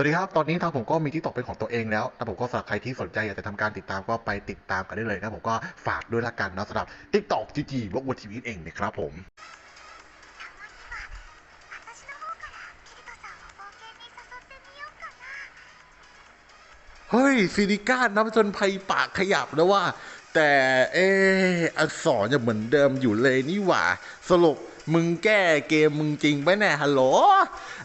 สวัสดีครับ ตอนนี้ทางผมก็มีที่ตกเป็นของตัวเองแล้วแต่ผมก็สำหรับใครที่สนใจอยากจะทำการติดตามก็ไปติดตามกันได้เลยนะผมก็ฝากด้วยละกันนะสำหรับ TikTok จีจีบอกบนทีวีเองนะครับผมเฮ้ยซิลิก้าน้ำจนภัยปากขยับแล้วว่า แต่เอออักษรยังเหมือนเดิมอยู่เลยนี่หว่าสลบ มึงแก้เกมมึงจริงไหมเนี่ยฮัลโหล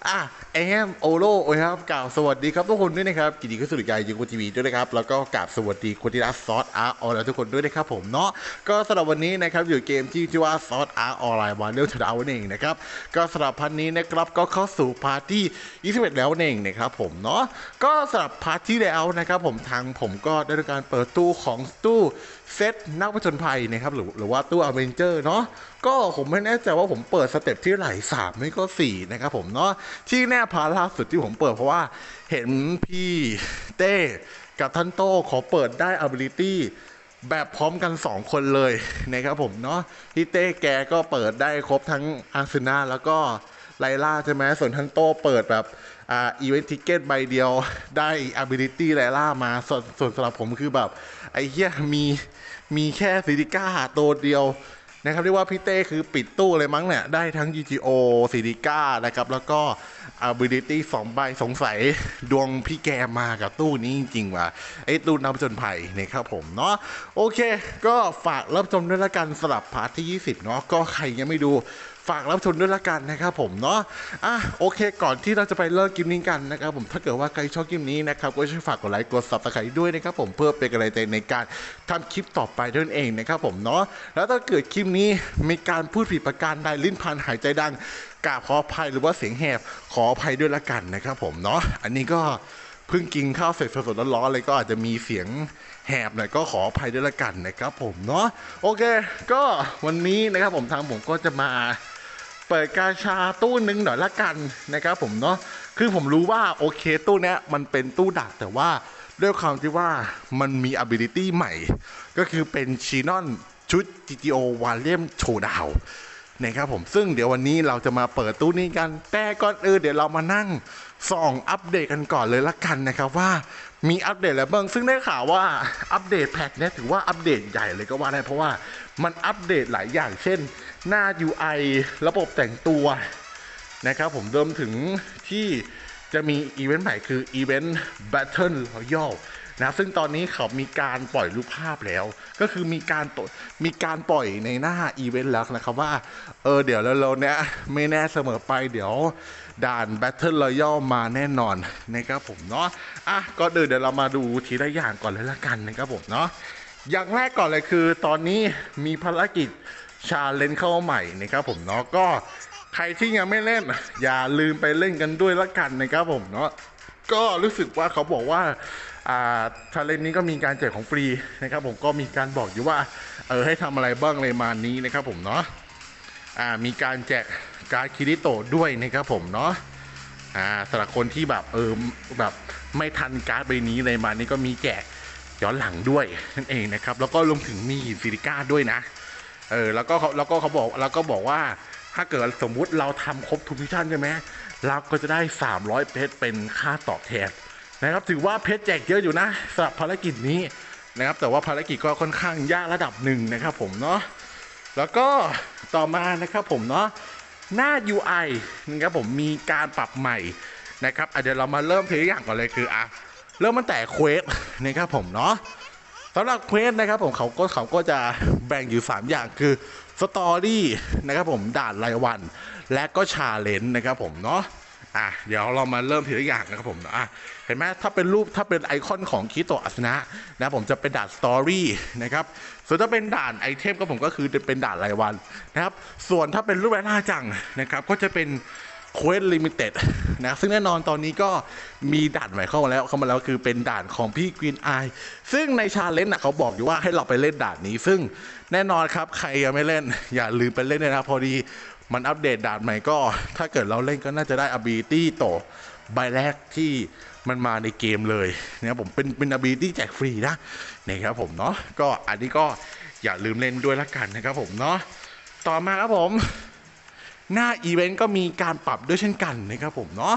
อะแอมโอโลครับกล่าวสวัสดีครับทุกคนด้วยนะครับกินดีก็สุริกายยูกูทีวีด้วยนะครับ แล้วก็กราบสวัสดีคนที่รักซอสอาร์ออนไลน์ทุกคนด้วยนะครับผมเนาะก็สำหรับวันนี้นะครับอยู่เกมที่ชื่อว่าซอสอาร์ออนไลน์วันเรื่องชดาวนั่นเองนะครับก็สำหรับพันนี้นะครับก็เข้าสู่พาร์ทที่21 แล้วนั่นเองนะครับผมเนาะก็สำหรับพาร์ทที่แล้วนะครับผมทางผมก็ได้ทำการเปิดตู้ของตู้ เซตนักผจญภัยนะครับ หรือหรือว่าตู้อเวนเจอร์เนาะก็ผมไม่แน่ใจว่าผมเปิดสเต็ปที่ไหนสามไม่ก็สี่นะครับผมเนาะที่แน่พาล่าสุดที่ผมเปิดเพราะว่าเห็นพี่เต้กับท่านโต้ขอเปิดได้ ability แบบพร้อมกัน 2 คนเลยนะครับผมเนาะพี่เต้แกก็เปิดได้ครบทั้งอาร์เซนาแล้วก็ ไลล่าใช่ไหมส่วนท่านโต้เปิดแบบอ่าอีเวนต์ทิเกตใบเดียวได้ ability ไลล่ามาส่วนส่วนสำหรับผมคือแบบ ไอ้เหี้ยมีมีแค่ซิติก้าตัวเดียวนะครับเรียกว่าพี่เต้คือปิดตู้เลยมั้งเนี่ย ได้ทั้ง GTO ซิติก้านะครับ แล้วก็ ability สองใบสงสัยดวงพี่แกมากับตู้นี้จริงๆว่ะไอ้ตู้นำจนภัยนะครับผมเนาะโอเค ก็ฝากรับชมด้วยละกันสลับพาร์ทที่ 20 เนาะก็ใครยังไม่ดู ฝากรับชมด้วยละกันนะครับผมเนาะอะโอเค ก่อนที่เราจะไปเลิกกิมนี้กันนะครับผมถ้าเกิดว่าใครชอบกิมนี้นะครับก็ช่วยฝากกดไลค์กดซับสไครต์ด้วยนะครับผมเพื่อเป็นกำลังใจในการทำคลิปต่อไปด้วยเองนะครับผมเนาะแล้วถ้าเกิดคลิปนี้มีการพูดผิดประการใดลิ้นพันหายใจดังกราบขออภัยหรือว่าเสียงแหบขออภัยด้วยละกันนะครับผมเนาะอันนี้ก็เพิ่งกินข้าวเสร็จสดๆร้อนๆเลยก็อาจจะมีเสียงแหบหน่อยก็ขออภัยด้วยละกันนะครับผมเนาะโอเค ก็วันนี้นะครับผมทางผมก็จะมา เปิดกาชาตู้นึงหน่อยละกันนะครับผมเนาะคือผมรู้ว่าโอเคตู้เนี้ยมันเป็นตู้ดักแต่ว่าด้วยความที่ว่ามันมี ability ใหม่ ก็คือเป็นชีนอนชุด GTO วาเลียมโชดาวนะครับผมซึ่งเดี๋ยววันนี้เราจะมาเปิดตู้นี้กัน แต่ก่อนอื่นเดี๋ยวเรามานั่งส่องอัปเดตกันก่อนเลยละกันนะครับว่า มีอัปเดตอะไรบ้างซึ่งได้ข่าวว่าอัปเดตแพทเนี่ยถือว่าอัปเดตใหญ่เลยก็ว่าได้เพราะว่ามันอัปเดตหลายอย่าง เช่น หน้า UI ระบบแต่งตัวนะครับผมเริ่มถึงที่จะมีอีเวนต์ใหม่คืออีเวนต์ Battle Royale นะซึ่งตอนนี้เขามีการปล่อยรูปภาพแล้ว ก็คือมีการมีการปล่อยในหน้าอีเวนต์แล้วนะครับว่าเออเดี๋ยวเราเนี้ยไม่แน่เสมอไปเดี๋ยวด่าน Battle Royale มาแน่นอนนะครับผมเนาะอะก็เดี๋ยวเดี๋ยวเรามาดูทีละอย่างก่อนเลยละกันนะครับผมเนาะอย่างแรกก่อนเลยคือ ตอนนี้มีภารกิจชาเลนจ์เข้าใหม่นะครับผมเนาะก็ใครที่ยังไม่เล่น อย่าลืมไปเล่นกันด้วยละกันนะครับผมเนาะ ก็รู้สึกว่าเขาบอกว่าอ่าชาเลนนี้ก็มีการแจกของฟรีนะครับ ผมก็มีการบอกอยู่ว่าเออให้ทำอะไรบ้างเลยมานี้นะครับผมเนาะอ่ามีการแจกการคิริโตด้วยนะครับผมเนาะอ่าสำหรับคนที่แบบเออแบบไม่ทันการ์ดใบนี้เลยมานี่ก็มีแจกย้อนหลังด้วยนั่นเองนะครับ แล้วก็รวมถึงมีหินซิลิก้าด้วยนะเออแล้วก็เขาแล้วก็เขาบอกแล้วก็บอกว่าถ้าเกิดสมมุติเราทำครบทุกมิชชั่นใช่ไหม ราก็จะได้ 300 เพชรเป็นค่าตอบแทนนะครับถือว่าเพชรแจกเยอะอยู่นะสำหรับภารกิจนี้นะครับแต่ว่าภารกิจก็ค่อนข้างยากระดับหนึ่งนะครับผมเนาะแล้วก็ต่อมานะครับผมเนาะหน้า UI นะครับผมมีการปรับใหม่นะครับเดี๋ยวเรามาเริ่มทีละอย่างก่อนเลยคืออะเริ่มตั้งแต่เควสนะครับผมเนาะสำหรับเควสนะครับผมเขาก็เขาก็จะแบ่งอยู่ 3 อย่างคือสตอรี่นะครับผมด่านรายวัน และก็ชาเลนจ์นะครับผมเนาะอะเดี๋ยวเรามาเริ่มทีละอย่างนะครับผมอะเห็นไหมถ้าเป็นรูปถ้าเป็นไอคอนของคิโตอัสนะนะผมจะเป็นด่านสตอรี่นะครับส่วนถ้าเป็นด่านไอเทมก็ผมก็คือจะเป็นด่านรายวันนะครับส่วนถ้าเป็นรูปแรกหน้าจังนะครับก็จะเป็นเควสลิมิเต็ดนะซึ่งแน่นอนตอนนี้ก็มีด่านใหม่เข้ามาแล้วเข้ามาแล้วคือเป็นด่านของพี่กรีนไอซึ่งในชาเลนจ์นะเขาบอกอยู่ว่าให้เราไปเล่นด่านนี้ ซึ่งแน่นอนครับใครยังไม่เล่น อย่าลืมไปเล่นเลยนะพอดี มันอัปเดตด่านใหม่ก็ ถ้าเกิดเราเล่นก็น่าจะได้ ability โตใบแรกที่มันมาในเกมเลยนะครับผมเป็นเป็น ability แจกฟรีนะนะครับผมเนาะก็อันนี้ก็อย่าลืมเล่นด้วยละกันนะครับผมเนาะต่อมาครับผมหน้าอีเวนต์ก็มีการปรับด้วยเช่นกันนะครับผมเนาะ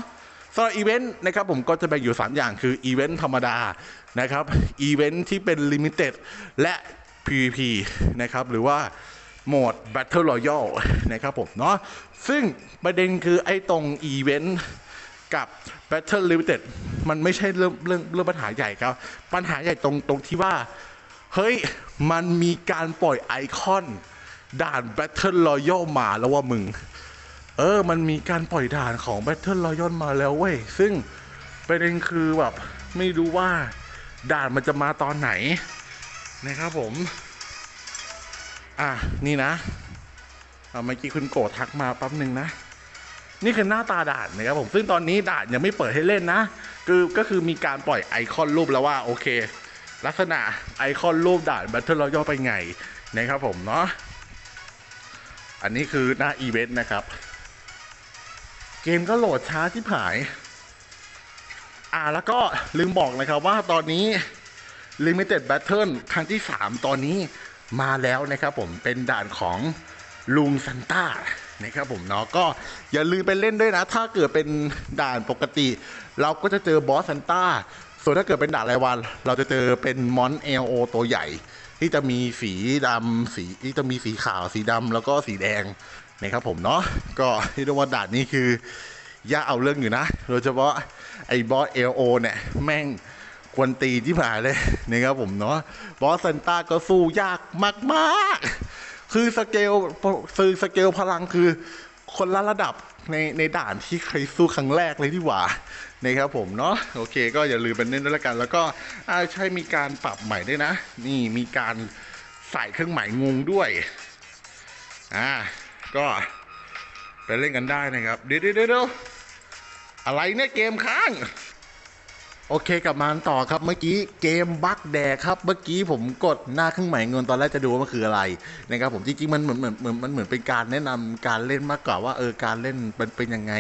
สำหรับอีเวนต์นะครับผมก็จะแบ่งอยู่ 3 อย่างคืออีเวนต์ธรรมดานะครับอีเวนต์ที่เป็นลิมิเต็ดและ PVP นะครับหรือว่า โหมด Battle Royale นะครับผมเนาะซึ่งประเด็นคือไอ้ตรงอีเวนต์กับ Battle Limited มันไม่ใช่เรื่องเรื่องเรื่องปัญหาใหญ่ครับ ปัญหาใหญ่ตรงตรงที่ว่า เฮ้ย มันมีการปล่อยไอคอน ด่าน Battle Royale มาแล้วว่ามึง เออ มันมีการปล่อยด่านของ Battle Royale มาแล้วเว้ย ซึ่งประเด็นคือแบบ ไม่รู้ว่าด่านมันจะมาตอนไหนนะครับผม อะนี่นะเมื่อกี้คุณโกรธทักมาแป๊บหนึ่งนะ นี่คือหน้าตาด่านนะครับผมซึ่งตอนนี้ด่านยังไม่เปิดให้เล่นนะ คือก็คือมีการปล่อยไอคอนรูปแล้วว่าโอเค ลักษณะไอคอนรูปด่าน Battle Royale ไปไงนะครับผมเนาะอันนี้คือหน้าอีเวนต์นะครับ เกมก็โหลดช้าที่ผาย อ่าแล้วก็ลืมบอกนะครับว่าตอนนี้ Limited Battle ครั้งที่ 3 ตอนนี้ มาแล้วนะครับผมเป็นด่านของลุงซันต้านะครับผมเนาะก็อย่าลืมไปเล่นด้วยนะ ถ้าเกิดเป็นด่านปกติ เราก็จะเจอบอสซันต้าส่วนถ้าเกิดเป็นด่านรายวัน เราจะเจอเป็นมอนเอลโอตัวใหญ่ ที่จะมีสีดำสีที่จะมีสีขาวสีดำแล้วก็สีแดงนะครับผมเนาะก็ที่เรียกว่าด่านนี้คือยากเอาเรื่องอยู่นะ โดยเฉพาะไอ้บอสเอลโอเนี่ยแม่ง ควนตีที่ผ่านเลยนะครับผมเนาะบอสเซนต้าก็สู้ยากมากๆ คือสเกลคือสเกลพลังคือคนละระดับในในด่านที่เคยสู้ครั้งแรกเลยที่หว่านะครับผมเนาะโอเค ก็อย่าลืมไปเล่นด้วยละกัน แล้วก็อาใช่มีการปรับใหม่ด้วยนะ นี่มีการใส่เครื่องหมายงงด้วยอ่าก็ไปเล่นกันได้นะครับ เดี๋ยวเดี๋ยวเดี๋ยวอะไรเนี่ยเกมค้าง โอเคกลับมาต่อครับเมื่อกี้เกมบักแดกครับเมื่อกี้ผมกดหน้าเครื่องหมายเงินตอนแรกจะดูว่ามันคืออะไรนะครับผมจริงๆมันเหมือนเหมือนเหมือนมันเหมือนเป็นการแนะนำการเล่นมากกว่าว่าเออการเล่นมันเป็นยังไง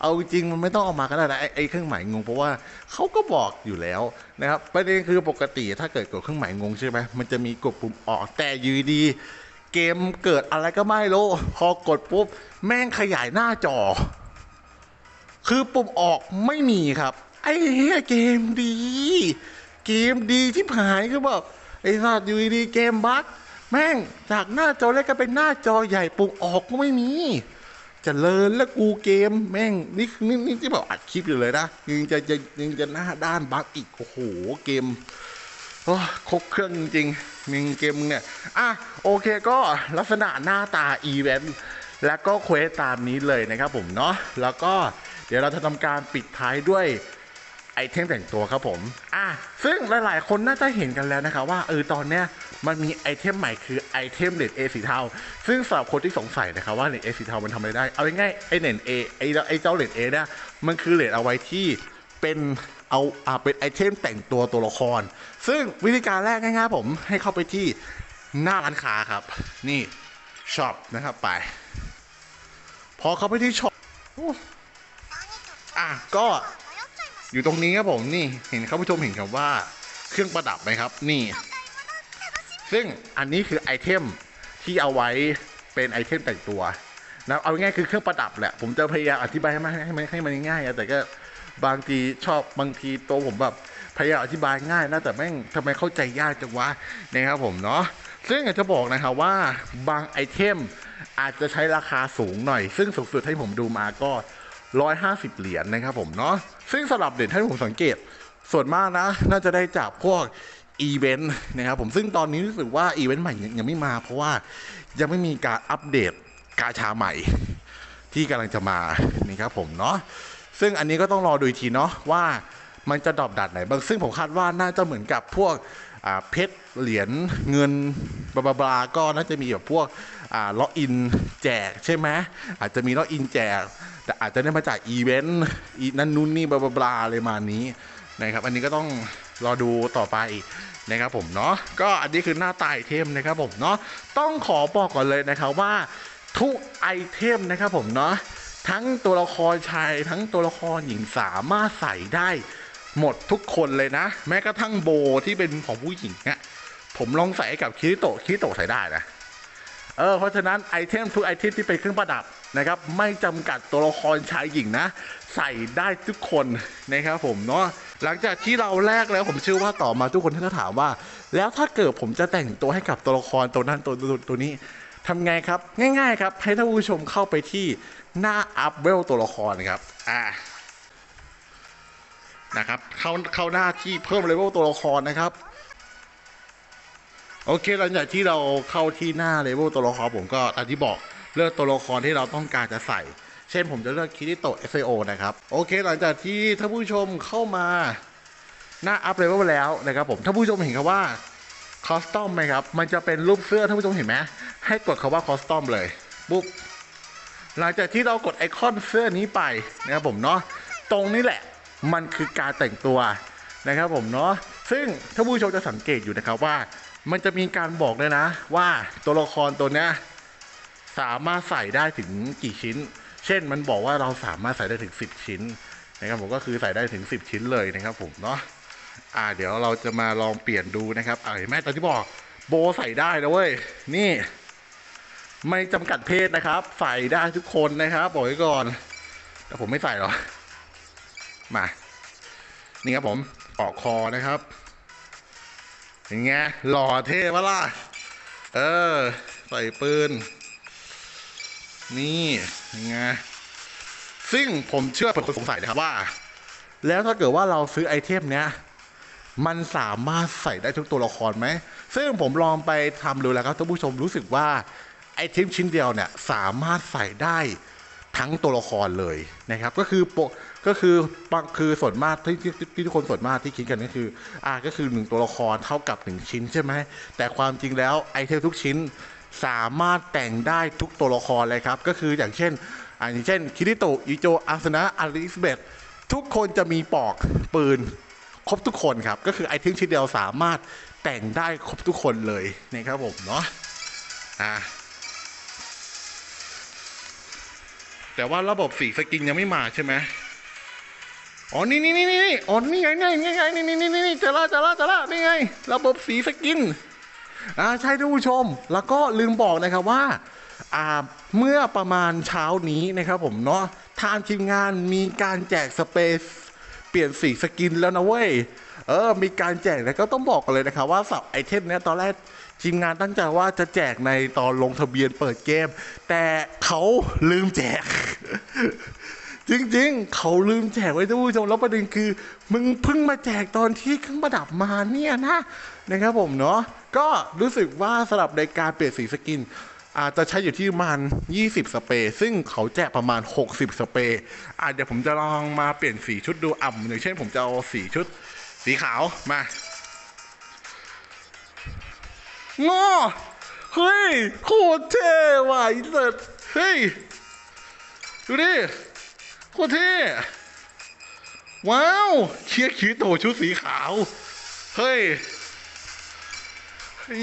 เอาจริงมันไม่ต้องเออกมาก็ได้นะไอ้ไอ้เครื่องหมายงงเพราะว่าเขาก็บอกอยู่แล้วนะครับประเด็นคือปกติถ้าเกิดกดเครื่องหมายงงใช่ไหมมันจะมีกดปุ่มออกแต่อยูดีเกมเกิดอะไรก็ไม่รู้พอกดปุ๊บแม่งขยายหน้าจอ คือปุ่มออกไม่มีครับ ไอ้เหี้ยเกมดี เกมดีที่หายคือแบบไอ้สัตว์อยู่ดีเกมบั๊กแม่งจากหน้าจอเล็กก็เป็นหน้าจอใหญ่ปุ่มออกก็ไม่มีเจะเลินแล้วกูเกมแม่งนี่นี่นี่ที่แบบอัดคลิปอยู่เลยนะยังจะจะยังจะหน้าด้านบั๊กอีกโอ้โหเกมโอ้ครบเครื่องจริงมิงเกมเนี่ยอะโอเคก็ลักษณะหน้าตาอีเวนต์แล้วก็เควสตามนี้เลยนะครับผมเนาะแล้วก็เดี๋ยวเราจะทำการปิดท้ายด้วย ไอเทมแต่งตัวครับผม อะ ซึ่งหลายๆ คนน่าจะเห็นกันแล้วนะคะว่าเออตอนเนี้ยมันมีไอเทมใหม่คือไอเทมเน็ตเอสีเทา ซึ่งสำหรับคนที่สงสัยนะครับว่าเน็ตเอสีเทามันทำอะไรได้ เอาง่ายๆไอเน็ตเอไอไอเจ้าเน็ตเอเนี่ยมันคือเน็ตเอาไว้ที่เป็นเอาอ่าเป็นไอเทมแต่งตัวตัวละคร ซึ่งวิธีการแรกง่ายๆผมให้เข้าไปที่หน้าร้านค้าครับ นี่ช็อปนะครับไป พอเข้าไปที่ช็อปอะก็ อยู่ตรงนี้ครับผมนี่เห็นเข้าผู้ชมเห็นคำว่าเครื่องประดับไหมครับ นี่ ซึ่งอันนี้คือไอเทมที่เอาไว้เป็นไอเทมแต่งตัวนะเอาง่ายคือเครื่องประดับแหละผมจะพยายามอธิบายให้มันให้มันให้มันง่ายๆอะแต่ก็บางทีชอบบางทีตัวผมแบบพยายามอธิบายง่ายนะแต่แม่งทำไมเข้าใจยากจังวะนะครับผมเนาะซึ่งอยากจะบอกนะครับว่าบางไอเทมอาจจะใช้ราคาสูงหน่อย ซึ่งสูงสุดที่ผมดูมาก็ 150 เหรียญนะครับผมเนาะซึ่งสำหรับเหรียญที่ผมสังเกตส่วนมากนะ น่าจะได้จากพวกอีเวนต์นะครับผมซึ่งตอนนี้รู้สึกว่าอีเวนต์ใหม่ยังไม่มา เพราะว่ายังไม่มีการอัปเดตกาชาใหม่ ที่กำลังจะมานี่ครับผมเนาะซึ่งอันนี้ก็ต้องรอดูอีกทีเนาะว่ามันจะดรอปดัดไหนบางซึ่งผมคาดว่าน่าจะเหมือนกับพวกเพชรเหรียญเงินบลาบลาก็น่าจะมีแบบพวก ล็อกอินแจกใช่ไหมอาจจะมีล็อกอินแจก แต่อาจจะได้มาจากอีเวนต์นั่นนู่นนี่บลาบลาบาอะไรมานี้นะครับ อันนี้ก็ต้องรอดูต่อไปนะครับผมเนาะก็อันนี้คือหน้าตาไอเทมนะครับผมเนาะต้องขอบอกก่อนเลยนะครับว่าทุกไอเทมนะครับผมเนาะทั้งตัวละครชายทั้งตัวละครหญิงสามารถใส่ได้หมดทุกคนเลยนะ แม้กระทั่งโบที่เป็นของผู้หญิงเนี่ยผมลองใส่กับคิริโตะคิริโตะใส่ได้นะ เออเพราะฉะนั้นไอเทมทุกไอเทมที่เป็นเครื่องประดับนะครับ ไม่จำกัดตัวละครชายหญิงนะ ใส่ได้ทุกคนนะครับผมเนาะหลังจากที่เราแลกแล้วผมเชื่อว่าต่อมาทุกคนท่านก็ถามว่า แล้วถ้าเกิดผมจะแต่งตัวให้กับตัวละครตัวนั้นตัวตัวตัวนี้ทำไงครับ ง่าย ๆ ครับ ให้ท่านผู้ชมเข้าไปที่หน้าอัพเวลตัวละครครับอ่านะครับเข้าเข้าหน้าที่เพิ่มเลเวลตัวละครนะครับ โอเคหลังจากที่เราเข้าที่หน้าเลเวลตัวละครผมก็อันที่บอกเลือกตัวละครที่เราต้องการจะใส่ เช่นผมจะเลือกคิริโตะ SAO นะครับ โอเค หลังจากที่ท่านผู้ชมเข้ามาหน้าอัพเลเวลแล้วนะครับผมท่านผู้ชมเห็นครับว่าคอสตอมไหมครับ มันจะเป็นรูปเสื้อท่านผู้ชมเห็นไหมให้กดคาว่าคอสตอมเลยปุ๊บหลังจากที่เรากดไอคอนเสื้อนี้ไปนะครับผมเนาะตรงนี้แหละมันคือการแต่งตัวนะครับผมเนาะซึ่งท่านผู้ชมจะสังเกตอยู่นะครับว่า มันจะมีการบอกเลยนะ ว่าตัวละครตัวเนี้ยสามารถใส่ได้ถึงกี่ชิ้น เช่นมันบอกว่าเราสามารถใส่ได้ถึง 10 ชิ้นนะครับผมก็คือใส่ได้ถึง 10 ชิ้นเลยนะครับผมเนาะอ่าเดี๋ยวเราจะมาลองเปลี่ยนดูนะครับอ่าเห็นไหมตอนที่บอกโบใส่ได้นะเว้ยนี่ ไม่จำกัดเพศนะครับ ใส่ได้ทุกคนนะครับบอกไว้ก่อน แต่ผมไม่ใส่หรอมา นี่ครับผมออกคอนะครับ เป็นไงหล่อเท่ปะล่ะ เออ ใส่ปืน นี่เป็นไงซึ่งผมเชื่อเป็นคนสงสัยนะครับว่า แล้วถ้าเกิดว่าเราซื้อไอเทมเนี้ยมันสามารถใส่ได้ทุกตัวละครไหม ซึ่งผมลองไปทำดูแล้วครับท่านผู้ชมรู้สึกว่าไอเทมชิ้นเดียวเนี่ยสามารถใส่ได้ ทั้งตัวละครเลยนะครับ ก็คือโปะก็คือคือส่วนมากที่ที่ทุกคนส่วนมากที่คิดกันก็คือ อ่าก็คือหนึ่งตัวละครเท่ากับหนึ่งชิ้นใช่ไหมแต่ความจริงแล้วไอเทมทุกชิ้นสามารถแต่งได้ทุกตัวละครเลยครับ ก็คืออย่างเช่นอ่าอย่างเช่นคิริโตะอิโจอาสนะอลิสเบตทุกคนจะมีปอกปืนครบทุกคนครับ ก็คือไอเทมชิ้นเดียวสามารถแต่งได้ครบทุกคนเลยนะครับผมเนาะอ่า แต่ว่าระบบสีสกินยังไม่มาใช่ไหมอ๋อ นี่นี่นี่นี่อ๋อนี่ไงนี่ไงนี่ไงนี่นี่นี่นี่เจอละเจอละเจอละนี่ไง ระบบสีสกิน อ่า ใช่ท่านผู้ชม แล้วก็ลืมบอกนะครับว่า อ่า เมื่อประมาณเช้านี้นะครับผมเนาะ ทางทีมงานมีการแจกสเปซเปลี่ยนสีสกินแล้วนะเว้ย เออ มีการแจกแล้วก็ต้องบอกกันเลยนะครับว่าสับไอเทมเนี้ยตอนแรก ทีมงานตั้งใจว่าจะแจกในตอนลงทะเบียนเปิดเกม แต่เขาลืมแจก จริงๆ เขาลืมแจกไว้ท่านผู้ชมแล้วประเด็นคือ มึงเพิ่งมาแจกตอนที่เครื่องประดับมาเนี่ยนะนะครับผมเนาะก็รู้สึกว่าสำหรับในการเปลี่ยนสีสกินอาจจะใช้อยู่ที่ประมาณ 20 สเปรย์ซึ่งเขาแจกประมาณ 60 สเปรย์อาเดี๋ยวผมจะลองมาเปลี่ยนสีชุดดูอ่ำอย่างเช่น ผมจะเอาสีชุดสีขาวมา งอเฮ้ยโคตรเท่ไหวเสร็จเฮ้ย ดูดิ โคตรเท่ ว้าว เชียร์คิโตชุดสีขาว เฮ้ย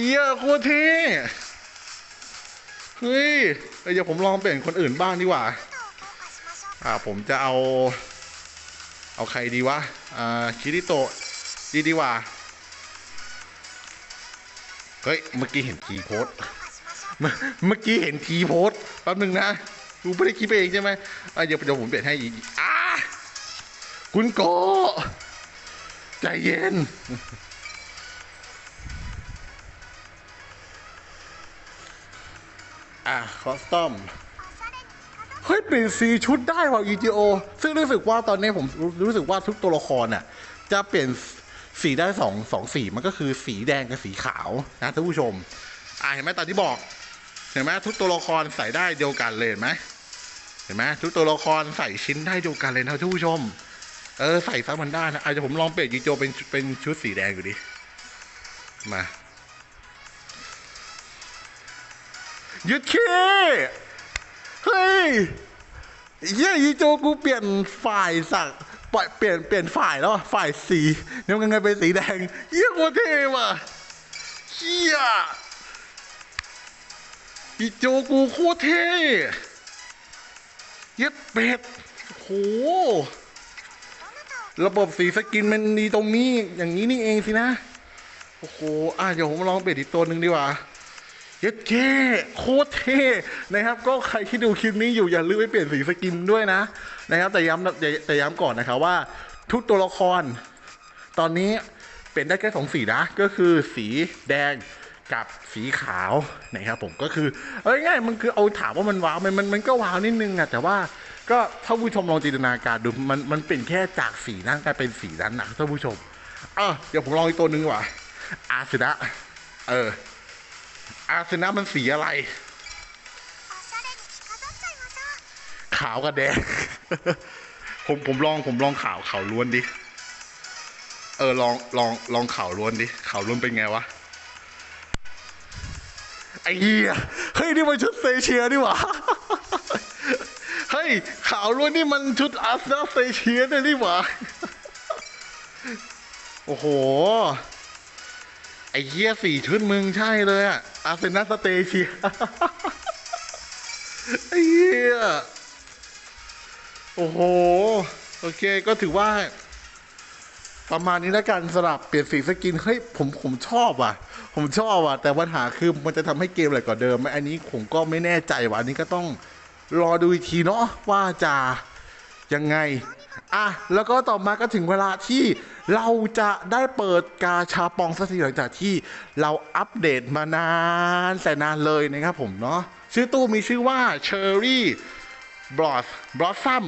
เยอะโคตรเท่ เฮ้ย เดี๋ยวผมลองเปลี่ยนคนอื่นบ้างดีกว่า อ่า ผมจะเอา เอาใครดีวะ อ่า คิริโตดีดีกว่า เฮ้ย เมื่อกี้เห็นทีโพสเมื่อกี้เห็นทีโพสแป๊บนึงนะดูไม่ได้คิดไปเองใช่ไหมเดี๋ยวเดี๋ยวผมเปลี่ยนให้อีกอ้าคุณโกใจเย็น อะ คอสตอม เฮ้ย เปลี่ยนสีชุดได้ว่ะ EGO ซึ่งรู้สึกว่าตอนนี้ผมรู้สึกว่าทุกตัวละครน่ะ จะเปลี่ยน สีได้สองสองสีมันก็คือสีแดงกับสีขาวนะท่านผู้ชม อ่าเห็นไหมตอนที่บอก เห็นไหมทุกตัวละครใส่ได้เดียวกันเลยเห็นไหมเห็นไหมทุกตัวละครใส่ชิ้นได้เดียวกันเลยนะท่านผู้ชม เออใส่ซ้ำมันได้นะอาจจะผมลองเปลี่ยนยีโจเป็นเป็นชุดสีแดงอยู่ดิมายึดเคเฮ้ยเยี่ยยีโจกูเปลี่ยนฝ่ายสัก ปล่อยเปลี่ยนเปลี่ยนฝ่ายแล้วฝ่ายสีเนี่ยมันไงเป็นสีแดงเยี่ยโคตรเท่ว่ะเฮียอีโจกูโคตรเท่เย็ดเป็ดโหระบบสีสกินมันดีตรงนี้ อย่างนี้นี่เองสินะ โอ้โห อะเดี๋ยวผมลองเปลี่ยนอีกตัวหนึ่งดีกว่า เย็ดเท่โคตรเท่นะครับ ก็ใครที่ดูคลิปนี้อยู่อย่าลืมไปเปลี่ยนสีสกินด้วยนะ นะครับ แต่ย้ำแต่ย้ำก่อนนะครับว่า ทุกตัวละคร ตอนนี้เป็นได้แค่สองสีนะ ก็คือสีแดงกับสีขาวนะครับผมก็คือเอาง่ายมันคือเอาถามว่ามันว้าวมันมันมันก็ว้าวนิดนึงอะแต่ว่าก็ถ้าผู้ชมลองจินตนาการดูมันมันเป็นแค่จากสีนั้นกลายเป็นสีนั้นนะท่านผู้ชมเออเดี๋ยวผมลองอีกตัวหนึ่งว่ะอาสนะเอออาสนะมันสีอะไร ขาวกับแดง ผมผมลองผมลองข่าวข่าวล้วนดิ เออลองลองลองข่าวล้วนดิข่าวล้วนเป็นไงวะ ไอ้เหี้ย เฮ้ยนี่มันชุดเซเชียนี่หว่า เฮ้ยข่าวล้วนนี่มันชุดอาสนาเซเชียเนี่ยนี่หว่า โอ้โห ไอ้เหี้ยสี่ชุดมึงใช่เลยอะอาสนาสเตเชียไอ้เหี้ย โอ้โห โอเคก็ถือว่า ประมาณนี้แล้วกันสลับเปลี่ยนสีสกินเฮ้ยผมผมชอบอะ ผมชอบอะ แต่ปัญหาคือมันจะทำให้เกมอะไรกว่าเดิมไหมอันนี้ผมก็ไม่แน่ใจว่ะอันนี้ก็ต้องรอดูอีกทีเนาะว่าจะยังไงอะแล้วก็ต่อมาก็ถึงเวลาที่เราจะได้เปิดกาชาปองสักทีหลังจากที่เราอัปเดตมานานแต่นานเลยนะครับผมเนาะชื่อตู้มีชื่อว่า Cherry บลอสบลอสซัม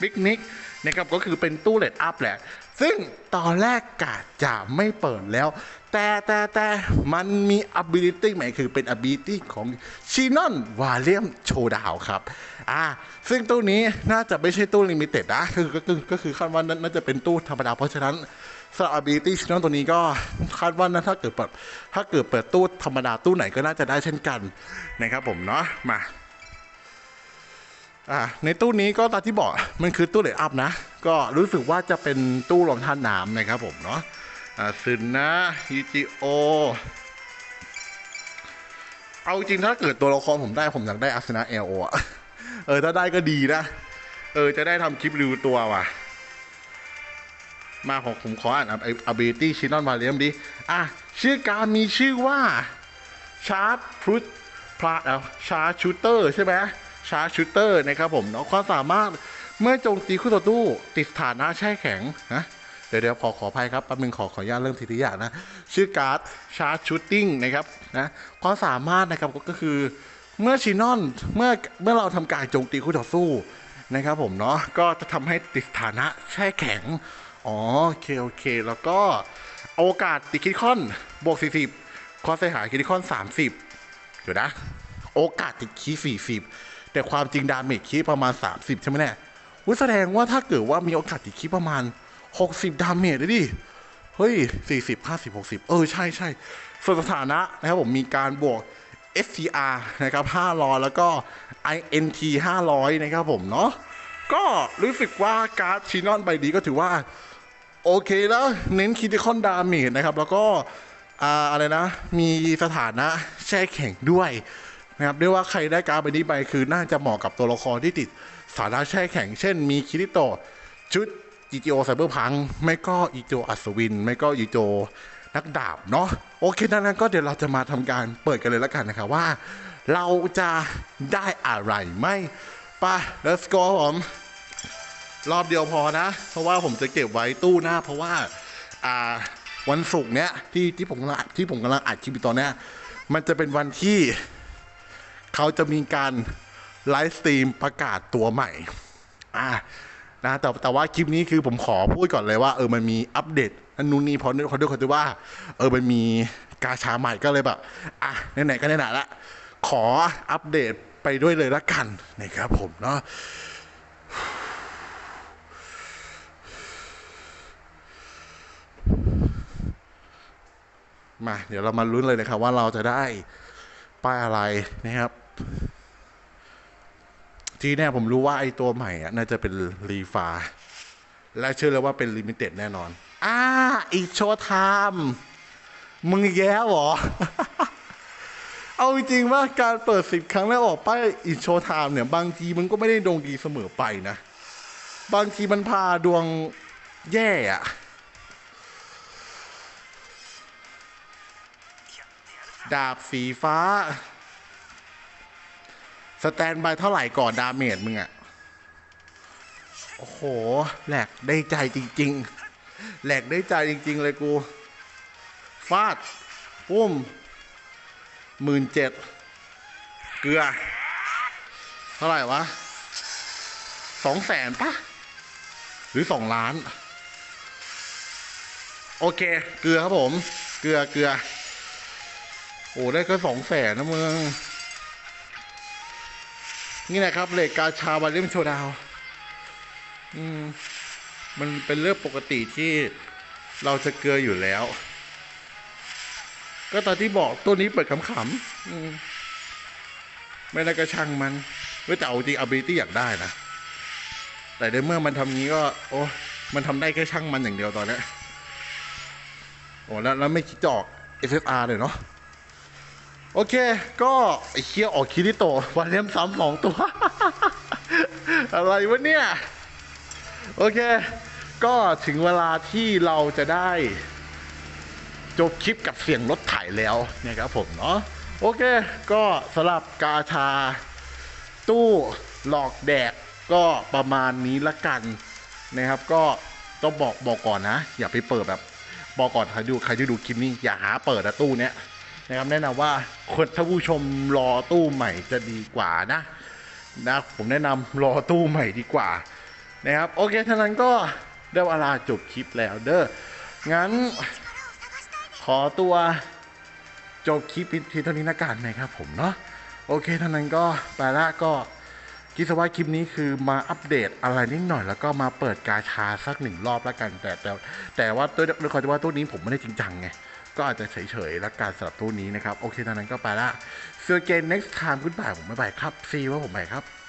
ปิกนิกนะครับก็คือเป็นตู้เลดอัพแหละ ซึ่งตอนแรกกาจะไม่เปิดแล้ว แต่แต่แต่มันมี ability ใหม่คือเป็น ability ของชินอนวาเลียมโชดาวครับอ่าซึ่งตู้นี้น่าจะไม่ใช่ตู้ลิมิเต็ดนะคือก็คือก็คือคาดว่าน่าจะเป็นตู้ธรรมดา เพราะฉะนั้นสำหรับ ability ชินอนตัวนี้ก็คาดว่านะถ้าเกิดเปิดถ้าเกิดเปิดตู้ธรรมดาตู้ไหนก็น่าจะได้เช่นกันนะครับผมเนาะมา อ่าในตู้นี้ก็ตามที่บอกมันคือตู้เลดอัพนะ ก็รู้สึกว่าจะเป็นตู้รองท่าน้ำนะครับผมเนาะอ่าซึนนะฮิจิโอเอาจริงถ้าเกิดตัวละครผมได้ผมอยากได้อาสนะเอลโอะเออถ้าได้ก็ดีนะ เออจะได้ทำคลิปรีวิวตัวว่ะ มาของผมขออ่าน ability ชินอนมาเลียมดิ อะ ชื่อการมีชื่อว่าชาร์จพลุตพลาดเอาชาร์ชูเตอร์ใช่ไหม ชาร์จชูเตอร์นะครับผมเนาะความสามารถเมื่อโจมตีคู่ต่อสู้ติดสถานะแช่แข็งนะเดี๋ยวเดี๋ยวขอขออภัยครับแป๊บนึงขอขออนุญาตเริ่มทีละอย่างนะ ชื่อการ์ดชาร์จชูตติ้งนะครับนะความสามารถนะครับก็คือเมื่อชินอนเมื่อเมื่อเราทำการโจมตีคู่ต่อสู้นะครับผมเนาะก็จะทำให้ติดสถานะแช่แข็งอ๋อโอเคโอเค แล้วก็โอกาสติดคิดคอนบวก40ความเสียหายคิดคอน 30 เดี๋ยวนะ โอกาสติดคีย์40 แต่ความจริงดาเมจคีย์ประมาณ 30 ใช่ไหมเนี่ยวุ้ยแสดงว่าถ้าเกิดว่ามีโอกาสติดคีย์ประมาณ 60 ดาเมจเลยดิ เฮ้ย 40 50 60 เออ ใช่ใช่ส่วนสถานะนะครับผมมีการบวก STR นะครับ500 แล้วก็ INT 500 นะครับผมเนาะก็รู้สึกว่าการ์ดชินอนใบนี้ก็ถือว่า โอเคแล้วเน้นคิติคอนดาเมจนะครับ แล้วก็อ่าอะไรนะ มีสถานะแช่แข็งด้วย นะครับเรียกว่าใครได้การ์ดใบนี้ไปคือน่าจะเหมาะกับตัวละครที่ติดสานะแช่แข็ง เช่น มีคิริโตชุดอีโจไซเบอร์พังไม่ก็อีโจอัศวิน ไม่ก็อีโจนักดาบเนาะโอเคดังนั้นก็เดี๋ยวเราจะมาทำการเปิดกันเลยแล้วกันนะครับว่า เราจะได้อะไรไหมไป let's go ครับผมรอบเดียวพอนะ เพราะว่าผมจะเก็บไว้ตู้หน้า เพราะว่าอ่าวันศุกร์เนี้ยที่ที่ผมลังที่ผมกำลังอัดคลิปตอนเนี้ยมันจะเป็นวันที่ เขาจะมีการไลฟ์สตรีมประกาศตัวใหม่อ่านะแต่แต่ว่าคลิปนี้คือผมขอพูดก่อนเลยว่าเออมันมีอัปเดตอันนู้นนี่เพราะเพราด้วยความที่ว่า เออมันมีกาชาใหม่ก็เลยแบบอะไหนๆก็ไหนๆละขออัปเดตไปด้วยเลยละกันนะครับผมเนาะมา เดี๋ยวเรามาลุ้นเลยนะครับว่าเราจะได้ป้ายอะไรนะครับ ที่แน่ผมรู้ว่าไอ้ตัวใหม่อะน่าจะเป็นรีฟา และเชื่อเลยว่าเป็นลิมิเต็ดแน่นอน อ่า อีกโชว์ไทม์มึงอีกแย่เหรอ เอาจริงว่าการเปิดสิบครั้งแล้วออกป้ายอีกโชว์ไทม์เนี่ย บางทีมันก็ไม่ได้ดวงดีเสมอไปนะ บางทีมันพาดวงแย่อะดาบสีฟ้า สแตนบายเท่าไหร่ก่อนดาเมจมึงอะโอ้โหแหลกได้ใจจริง ๆ แหลกได้ใจจริง ๆ เลยกู ฟาดปุ้มหมื่นเจ็ดเกลือ เท่าไหร่วะสองแสนปะหรือสองล้าน โอเค เกลือครับผม เกลือเกลือ โอ้ ได้ก็สองแสนนะมึง นี่แหละครับเหล็กกาชาบาเลมโชดาวอืมมันเป็นเรื่องปกติที่เราจะเกลืออยู่แล้ว ก็ตอนที่บอกตัวนี้เปิดขำๆไม่ได้กระช่างมันเว้แต่เอาจริง ability อยากได้นะ แต่ในเมื่อมันทำงี้ก็ โอ้มันทำได้แค่ช่างมันอย่างเดียวตอนนี้โอ้แล้วแล้วไม่คิดจะออก SSR เลยเนาะ โอเค ก็ไอ้เคียออกคิริโตวันเล่มซ้ำสองตัว อะไรวะเนี่ย โอเค ก็ถึงเวลาที่เราจะได้ จบคลิปกับเสียงรถไถแล้วนะครับผมเนาะโอเค ก็สำหรับกาชา ตู้หลอกแดกก็ประมาณนี้ละกันนะครับ ก็ต้องบอกบอกก่อนนะ อย่าไปเปิดแบบ บอกก่อนใครดูใครที่ดูคลิปนี้อย่าหาเปิดอะตู้เนี้ย นะครับแนะนำว่าคนถ้าผู้ชมรอตู้ใหม่จะดีกว่านะนะผมแนะนำรอตู้ใหม่ดีกว่านะครับโอเคท่านั้นก็ได้เวลาจบคลิปแล้วเด้องั้น ขอตัวจบคลิปเพียงเท่านี้ละกันนะครับผมเนาะโอเคท่านั้นก็ไปละก็คิดซะว่าคลิปนี้คือมาอัปเดตอะไรนิดหน่อย แล้วก็มาเปิดกาชาสักหนึ่งรอบและกัน แต่แต่แต่ว่าตัวด้วยความที่ว่าตัวนี้ผมไม่ได้จริงจังไง ก็อาจจะเฉยๆละกันสำหรับตู้นี้นะครับ โอเคตอนนั้นก็ไปละเซอร์เกน next time คุณบ่ายผมไม่ไปครับซีว่าผมไปครับ